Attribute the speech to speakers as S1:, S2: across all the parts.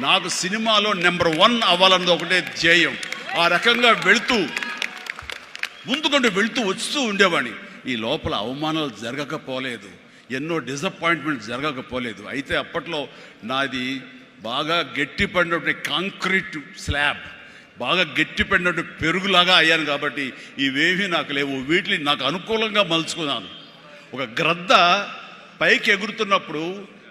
S1: నాకు సినిమాలో number one అవ్వాలన్నది ఒకటే ధ్యేయం. ఆ రకంగా వెళుతూ ముందుకంటూ వెళుతూ వస్తూ ఉండేవాడిని. ఈ లోపల అవమానాలు జరగకపోలేదు. ఎన్నో డిసప్పాయింట్మెంట్ జరగకపోలేదు. అయితే అప్పట్లో నాది బాగా గట్టి పడినటువంటి కాంక్రీట్ స్లాబ్ బాగా గట్టి పడినట్టు పెరుగులాగా అయ్యాను కాబట్టి ఇవేమీ నాకు లేవు. వీటిని నాకు అనుకూలంగా మలుచుకున్నాను. ఒక గ్రద్ద పైకి ఎగురుతున్నప్పుడు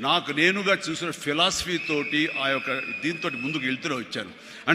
S1: నాకు నేనుగా చూసిన ఫిలాసఫీ తోటి ఆ యొక్క దీంతో ముందుకు వెళ్తూనే వచ్చాను. అంటే